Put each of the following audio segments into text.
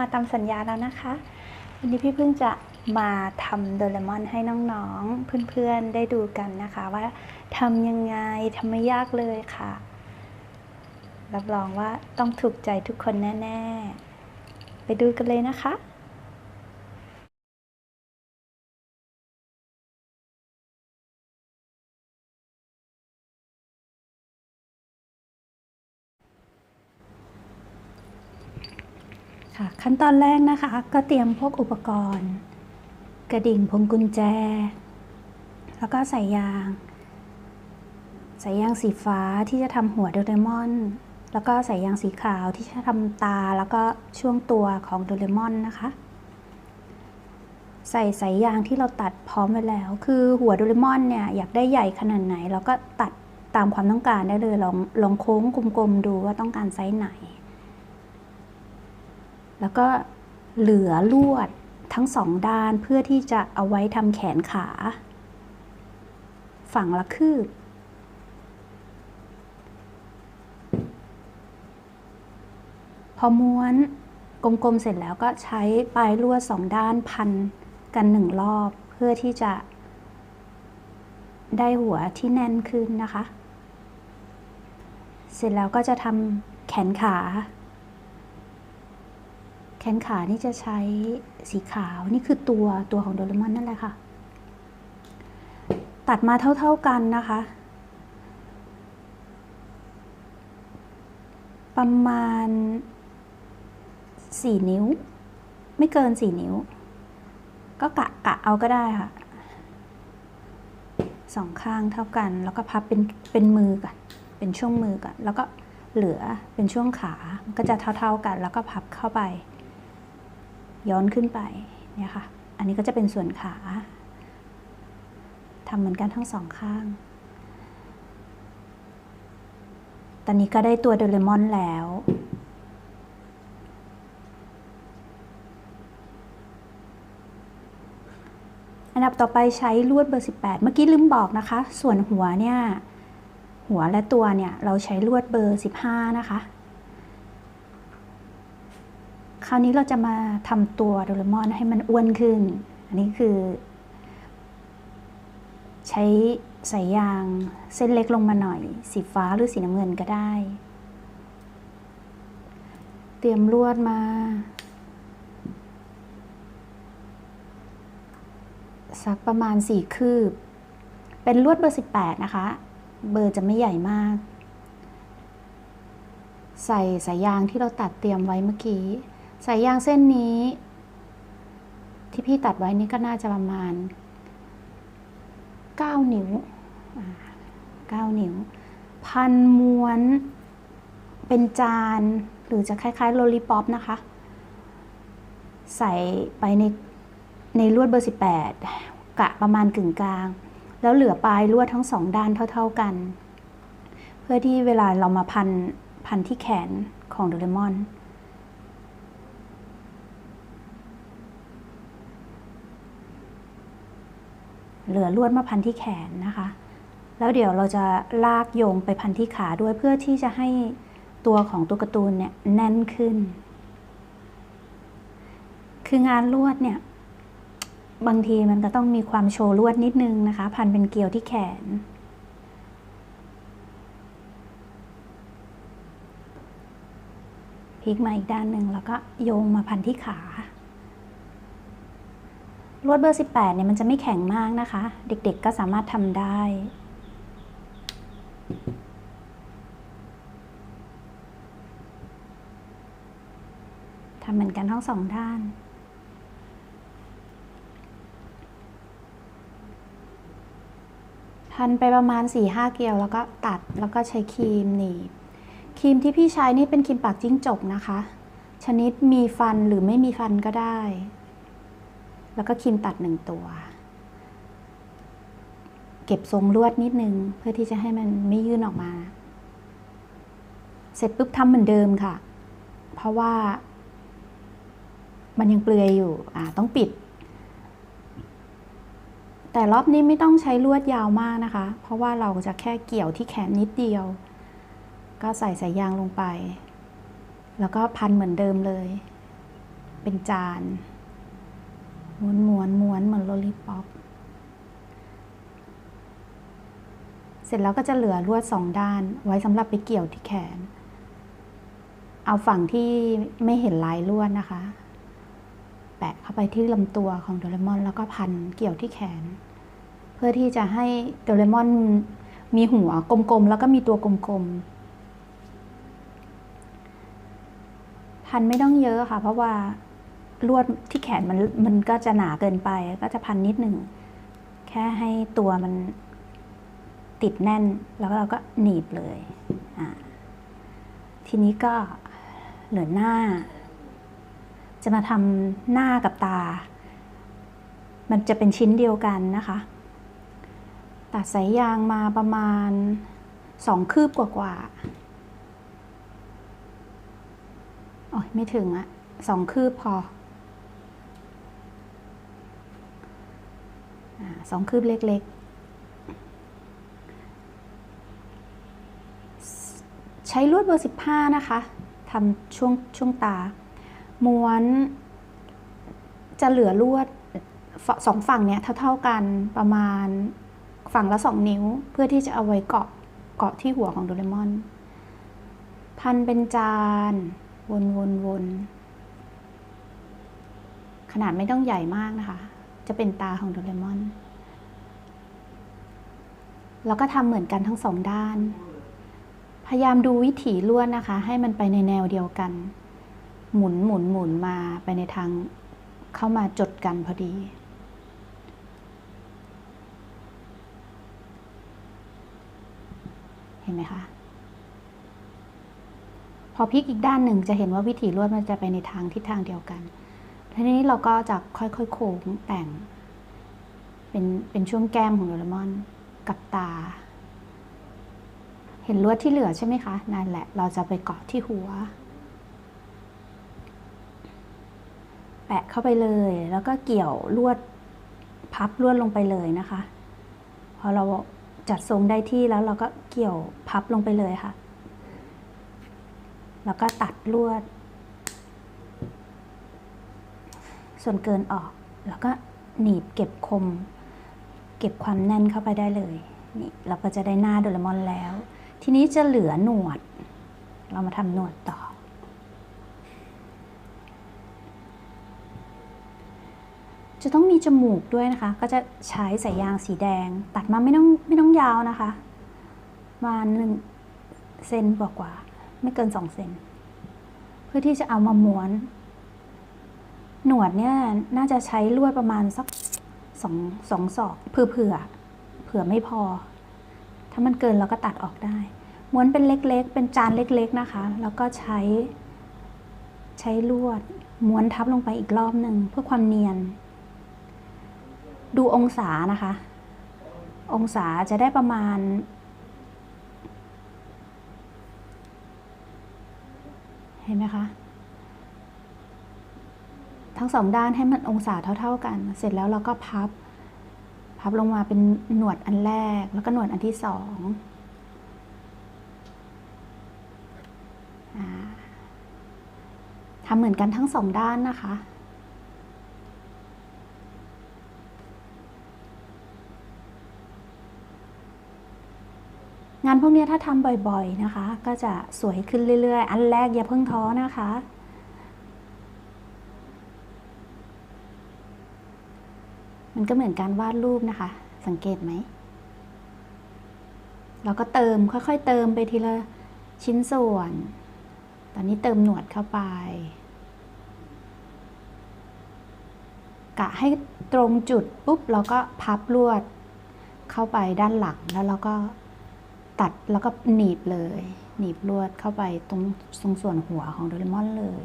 มาตามสัญญาแล้วนะคะ วันนี้พี่เพิ่งจะมาทำโดเรมอนให้น้องๆ เพื่อนๆ ได้ดูกันนะคะ ว่าทำยังไงทำไม่ยากเลยค่ะ รับรองว่าต้องถูกใจทุกคนแน่ ๆ ไปดูกันเลยนะคะ ค่ะขั้นตอนแรกนะคะ ก็เตรียมพวกอุปกรณ์ กระดิ่งพวงกุญแจ แล้วก็สายยาง สายยางสีฟ้าที่จะทำหัวโดเรมอน แล้วก็สายยางสีขาวที่จะทำตาแล้วก็ช่วงตัวของโดเรมอนนะคะ ใส่สายยางที่เราตัดพร้อมไว้แล้ว คือหัวโดเรมอนเนี่ยอยากได้ใหญ่ขนาดไหน เราก็ตัดตามความต้องการได้เลยลองลองโค้งกลมๆดูว่าต้องการไซส์ไหน แล้วก็เหลือลวดทั้งสองด้านเพื่อที่จะเอาไว้ทำแขนขา ฝั่งละคืบ พอม้วนกลมๆเสร็จแล้วก็ใช้ปลายลวดสองด้านพันกันหนึ่งรอบเพื่อที่จะ ได้หัวที่แน่นขึ้นนะคะ เสร็จแล้วก็จะทำแขนขา แขนขานี่จะใช้สีขาวนี่คือตัวตัวของโดเรมอนนั่นแหละค่ะ ตัดมาเท่า ๆกันนะคะ ประมาณ 4 นิ้ว ไม่เกิน 4 นิ้ว ก็กะกะเอาก็ได้ค่ะสองข้างเท่ากัน แล้วก็พับเป็นเป็นมือกัน เป็นช่วงมือกัน แล้วก็เหลือเป็นช่วงขา มันก็จะเท่าๆกัน แล้วก็พับเข้าไป ย้อนขึ้นไปเนี่ยค่ะ อันนี้ก็จะเป็นส่วนขาทำเหมือนกันทั้งสองข้าง ตอนนี้ก็ได้ตัวโดเรมอนแล้ว อันดับต่อไปใช้ลวดเบอร์ 18 เมื่อกี้ลืมบอกนะคะ ส่วนหัวเนี่ย หัวและตัวเนี่ย เราใช้ลวดเบอร์ 15 นะคะ คราวนี้เราจะมาทำตัวโดเรมอนให้มันอ้วนขึ้น อันนี้คือ ใช้สายยางเส้นเล็กลงมาหน่อย สีฟ้าหรือสีน้ำเงินก็ได้ เตรียมลวดมา สักประมาณสี่คืบ เป็นลวดเบอร์ 18 นะคะ เบอร์จะไม่ใหญ่มาก ใส่สายยางที่เราตัดเตรียมไว้เมื่อกี้ สายยางเส้นนี้ ที่พี่ตัดไว้นี่ก็น่าจะประมาณ 9 นิ้วอ่า9นิ้ว พันม้วนเป็นจานหรือจะคล้ายๆโลลิปอปนะคะ ใส่ไปในในลวดเบอร์ 18 กะประมาณกึ่งกลาง แล้วเหลือปลายลวดทั้งสองด้านเท่า ๆกัน เพื่อที่เวลาเรามาพันพันที่แขนของโดเรมอน เหลือลวดมาพันที่แขนนะคะ แล้วเดี๋ยวเราจะลากโยงไปพันที่ขาด้วยเพื่อที่จะให้ตัวของตัวการ์ตูนเนี่ยแน่นขึ้น คืองานลวดเนี่ยบางทีมันก็ต้องมีความโชว์ลวดนิดนึงนะคะ พันเป็นเกลียวที่แขน พลิกมาอีกด้านหนึ่งแล้วก็โยงมาพันที่ขา ลวดเบอร์ 18เนี่ยมันจะไม่แข็งมากนะคะ เด็กๆก็สามารถทำได้ ทำเหมือนกันทั้งสองด้าน พันไปประมาณ 4-5 เกลียวแล้วก็ตัดแล้วก็ใช้ครีมหนีบครีมที่พี่ใช้นี่เป็นครีมปากจิ้งจกนะคะ ชนิดมีฟันหรือไม่มีฟันก็ได้ แล้วก็ครีมตัดหนึ่งตัว เก็บทรงลวดนิดนึง เพื่อที่จะให้มันไม่ยื่นออกมา เสร็จปุ๊บทำเหมือนเดิมค่ะ เพราะว่า มันยังเปลือยอยู่อ่าต้องปิด แต่รอบนี้ไม่ต้องใช้ลวดยาวมากนะคะ เพราะว่าเราจะแค่เกี่ยวที่แขนนิดเดียว ก็ใส่สายยางลงไป แล้วก็พันเหมือนเดิมเลย เป็นจาน ม้วนม้วนม้วนเหมือนโลลิปอปเสร็จแล้วก็จะเหลือลวดสองด้านไว้สำหรับไปเกี่ยวที่แขน เอาฝั่งที่ไม่เห็นลายลวดนะคะ แปะเข้าไปที่ลำตัวของโดเรมอนแล้วก็พันเกี่ยวที่แขน เพื่อที่จะให้โดเรมอนมีหัวกลมๆแล้วก็มีตัวกลมๆพันไม่ต้องเยอะค่ะ เพราะว่า ลวดที่แขนมันมันก็จะหนาเกินไป ก็จะพันนิดหนึ่ง แค่ให้ตัวมันติดแน่น แล้วเราก็หนีบเลยทีนี้ก็เหลือหน้า จะมาทำหน้ากับตา มันจะเป็นชิ้นเดียวกันนะคะ ตัดสายยางมาประมาณสองคืบกว่าๆโอ้ยไม่ถึงอะสองคืบพออา สองคืบเล็กๆ ใช้ลวดเบอร์ 15 นะคะทำช่วงช่วงตา ม้วนจะเหลือลวดสองฝั่งเนี้ยเท่าๆกันประมาณฝั่งละสองนิ้ว เพื่อที่จะเอาไว้เกาะเกาะที่หัวของโดเรมอน พันเป็นจาน วนวนวนขนาดไม่ต้องใหญ่มากนะคะ จะเป็นตาของโดเรมอน แล้วก็ทำเหมือนกันทั้งสองด้าน พยายามดูวิถีลวดนะคะ ให้มันไปในแนวเดียวกัน หมุนหมุนหมุนมาไปในทางเข้ามาจดกันพอดีเห็นไหมคะ พอพลิกอีกด้านหนึ่งจะเห็นว่าวิถีลวดมันจะไปในทางทิศทางเดียวกัน ทีนี้เราก็จะค่อยๆโค้งแต่ง เป็นเป็นช่วงแก้มของโดเรมอน กับตา เห็นลวดที่เหลือใช่ไหมคะนั่นแหละเราจะไปเกาะที่หัว แปะเข้าไปเลยแล้วก็เกี่ยวลวดพับลวดลงไปเลยนะคะ พอเราจัดทรงได้ที่แล้วเราก็เกี่ยวพับลงไปเลยค่ะ แล้วก็ตัดลวด ส่วนเกินออก แล้วก็หนีบเก็บคม เก็บความแน่นเข้าไปได้เลยนี่เราก็จะได้หน้าโดเรมอนแล้ว ทีนี้จะเหลือหนวด เรามาทำหนวดต่อ จะต้องมีจมูกด้วยนะคะ ก็จะใช้สายยางสีแดง ตัดมาไม่ต้องไม่ต้องยาวนะคะประมาณหนึ่งเซนกว่ากว่า ไม่เกินสองเซนเพื่อที่จะเอามาม้วน หนวดเนี่ยน่าจะใช้ลวดประมาณสัก สองสองศอกเผื่อเผื่อเผื่อไม่พอ ถ้ามันเกินเราก็ตัดออกได้ ม้วนเป็นเล็กๆ เป็นจานเล็กๆนะคะ แล้วก็ใช้ใช้ลวด ม้วนทับลงไปอีกรอบหนึ่งเพื่อความเนียน ดูองศานะคะ องศาจะได้ประมาณเห็นไหมคะ ทั้งสองด้านให้มันองศาเท่า ๆกัน เสร็จแล้วเราก็พับ พับลงมาเป็นหนวดอันแรก แล้วก็หนวดอันที่สองทำเหมือนกันทั้งสองด้านนะคะ งานพวกนี้ถ้าทำบ่อยๆนะคะ ก็จะสวยขึ้นเรื่อยๆ อันแรกอย่าเพิ่งท้อนะคะ มันก็เหมือนการวาดรูปนะคะ สังเกตไหม เราก็เติมค่อยๆ เติมไปทีละชิ้นส่วน ตอนนี้เติมหนวดเข้าไป กะให้ตรงจุดปุ๊บเราก็พับลวดเข้าไปด้านหลังแล้วเราก็ตัดแล้วก็หนีบเลย หนีบลวดเข้าไปตรงตรงส่วนหัวของโดเรมอนเลย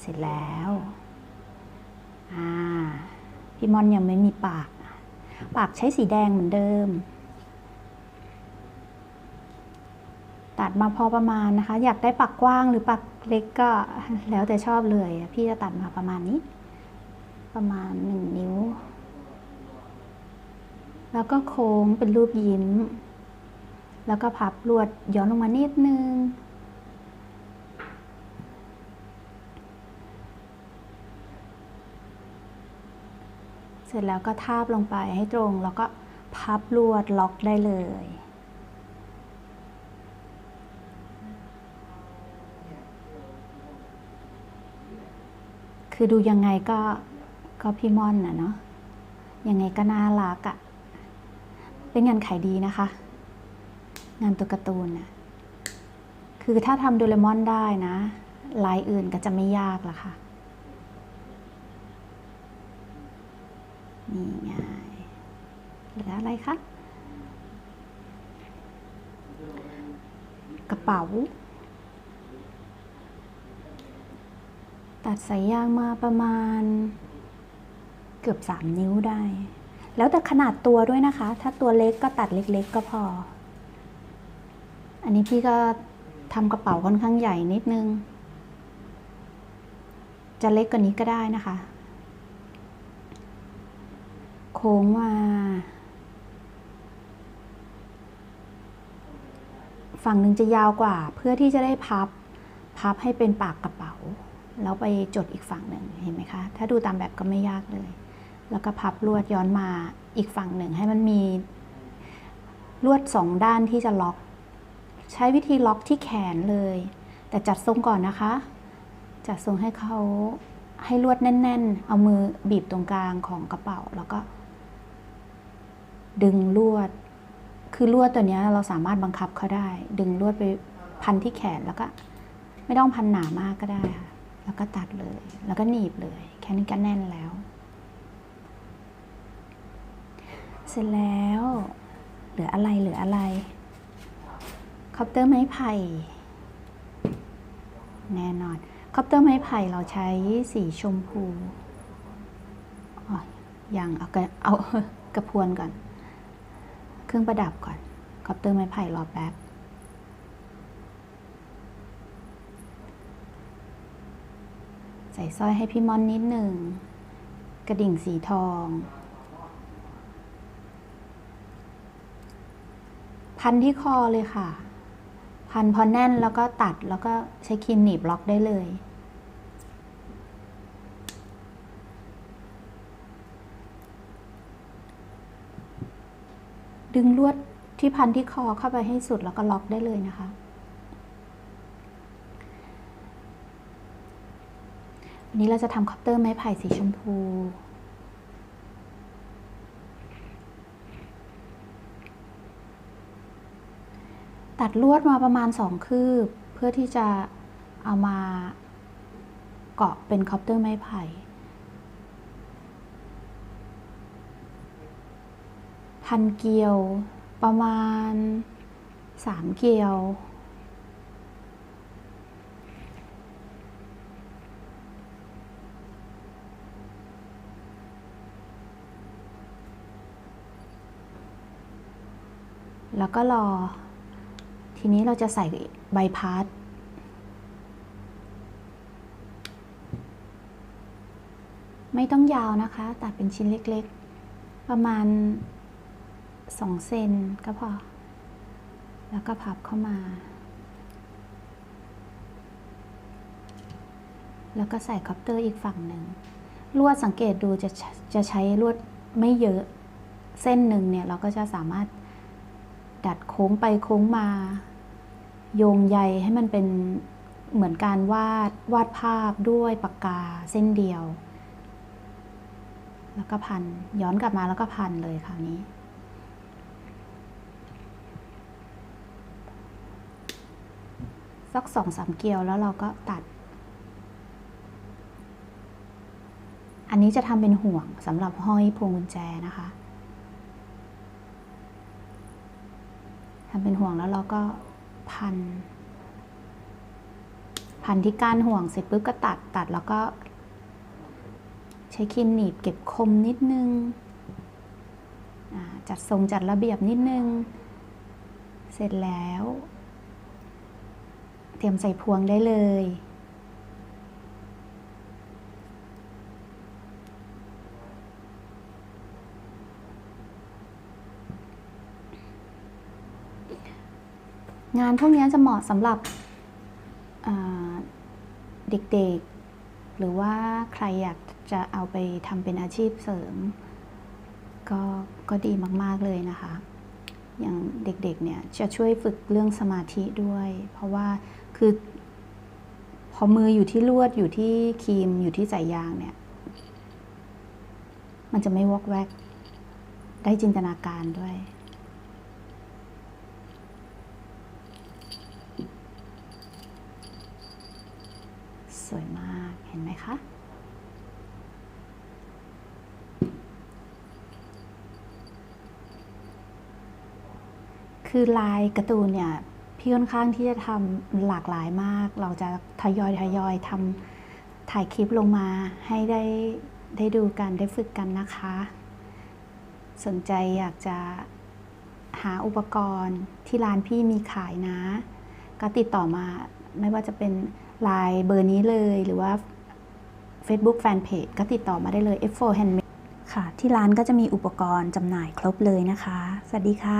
เสร็จแล้วอ่า พี่มอนยังไม่มีปาก ปากใช้สีแดงเหมือนเดิม ตัดมาพอประมาณนะคะ อยากได้ปากกว้างหรือปากเล็กก็แล้วแต่ชอบเลย พี่จะตัดมาประมาณนี้ ประมาณหนึ่งนิ้ว แล้วก็โค้งเป็นรูปยิ้ม แล้วก็พับลวดย้อนลงมานิดนึง เสร็จแล้วก็ทาบลงไปให้ตรง แล้วก็พับลวดล็อกได้เลยคือดูยังไงก็ก็พี่ม่อนน่ะเนาะยังไงก็น่ารักอะ่ะ เป็นงานขายดีนะคะ งานตัวการ์ตูนน่ะคือถ้าทำโดเรมอนได้นะ ลายอื่นก็จะไม่ยากละค่ะ นี่ไงเหลืออะไรคะ กระเป๋า ตัดสายยางมาประมาณ เกือบสามนิ้วได้ แล้วแต่ขนาดตัวด้วยนะคะ ถ้าตัวเล็กก็ตัดเล็กๆก็พอ อันนี้พี่ก็ทำกระเป๋าค่อนข้างใหญ่นิดนึง จะเล็กกว่านี้ก็ได้นะคะ โค้งมา ฝั่งหนึ่งจะยาวกว่า เพื่อที่จะได้พับ พับให้เป็นปากกระเป๋า แล้วไปจดอีกฝั่งหนึ่งเห็นไหมคะ ถ้าดูตามแบบก็ไม่ยากเลย แล้วก็พับลวดย้อนมาอีกฝั่งหนึ่งให้มันมีลวดสองด้านที่จะล็อก ใช้วิธีล็อกที่แขนเลย แต่จัดทรงก่อนนะคะ จัดทรงให้เขาให้ลวดแน่น ๆ เอามือบีบตรงกลางของกระเป๋า แล้วก็ ดึงลวด คือลวดตัวนี้เราสามารถบังคับเขาได้ ดึงลวดไปพันที่แขนแล้วก็ ไม่ต้องพันหนามากก็ได้ค่ะ แล้วก็ตัดเลย แล้วก็หนีบเลย แค่นี้ก็แน่นแล้ว เสร็จแล้ว เหลืออะไรเหลืออะไรคอปเตอร์ไม้ไผ่แน่นอนคอปเตอร์ไม้ไผ่เราใช้สีชมพูอ๋อยังเอากระเอากระพวนก่อน เครื่องประดับก่อนคอปเตอร์ไม้ไผ่รอแป๊บใส่สร้อยให้พี่มอนนิดหนึ่ง กระดิ่งสีทอง พันที่คอเลยค่ะ พันพอแน่นแล้วก็ตัดแล้วก็ใช้ครีมหนีบล็อกได้เลย ดึงลวดที่พันที่คอเข้าไปให้สุดแล้วก็ล็อกได้เลยนะคะ วันนี้เราจะทำคอปเตอร์ไม้ไผ่สีชมพู ตัดลวดมาประมาณสองคืบ เพื่อที่จะเอามาเกาะเป็นคอปเตอร์ไม้ไผ่ พันเกลียว ประมาณสามเกลียว แล้วก็รอ ทีนี้เราจะใส่ใบพัดไม่ต้องยาวนะคะ ตัดเป็นชิ้นเล็กๆ ประมาณ 2เซนก็พอ แล้วก็พับเข้ามา แล้วก็ใส่คอปเตอร์อีกฝั่งหนึ่ง ลวดสังเกตดูจะจะใช้ลวดไม่เยอะเส้นหนึ่งเนี่ย เราก็จะสามารถดัดโค้งไปโค้งมา โยงใยให้มันเป็นเหมือนการวาดวาดภาพด้วยปากกาเส้นเดียว แล้วก็พัน ย้อนกลับมาแล้วก็พันเลยคราวนี้ สักสองสามเกลียวแล้วเราก็ตัด อันนี้จะทำเป็นห่วงสำหรับห้อยพวงกุญแจนะคะทำเป็นห่วงแล้วเราก็พัน พันที่ก้านห่วงเสร็จปุ๊บก็ตัดตัดแล้วก็ ใช้ครีมหนีบเก็บคมนิดนึงจัดทรงจัดระเบียบนิดนึง เสร็จแล้ว เตรียมใส่พวงได้เลย งานพวกนี้จะเหมาะสำหรับเด็กๆ หรือว่าใครอยากจะเอาไปทำเป็นอาชีพเสริม ก็ก็ดีมาก ๆ เลยนะคะ อย่างเด็กๆเนี่ยจะช่วยฝึกเรื่องสมาธิด้วย เพราะว่าคือพอมืออยู่ที่ลวดอยู่ที่ครีมอยู่ที่สายยางเนี่ย มันจะไม่วอกแวก ได้จินตนาการด้วย สวยมากเห็นไหมคะ คือลายการ์ตูนเนี่ยพี่ค่อนข้างที่จะทำหลากหลายมาก เราจะทยอยทยอยทำถ่ายคลิปลงมาให้ได้ได้ดูกันได้ฝึกกันนะคะ สนใจอยากจะหาอุปกรณ์ที่ร้านพี่มีขายนะ ก็ติดต่อมาไม่ว่าจะเป็นไลน์เบอร์นี้เลยหรือว่า Facebook Fanpage ก็ติดต่อมาได้เลย F4 Handmade ค่ะ ที่ร้านก็จะมีอุปกรณ์จำหน่ายครบเลยนะคะ สวัสดีค่ะ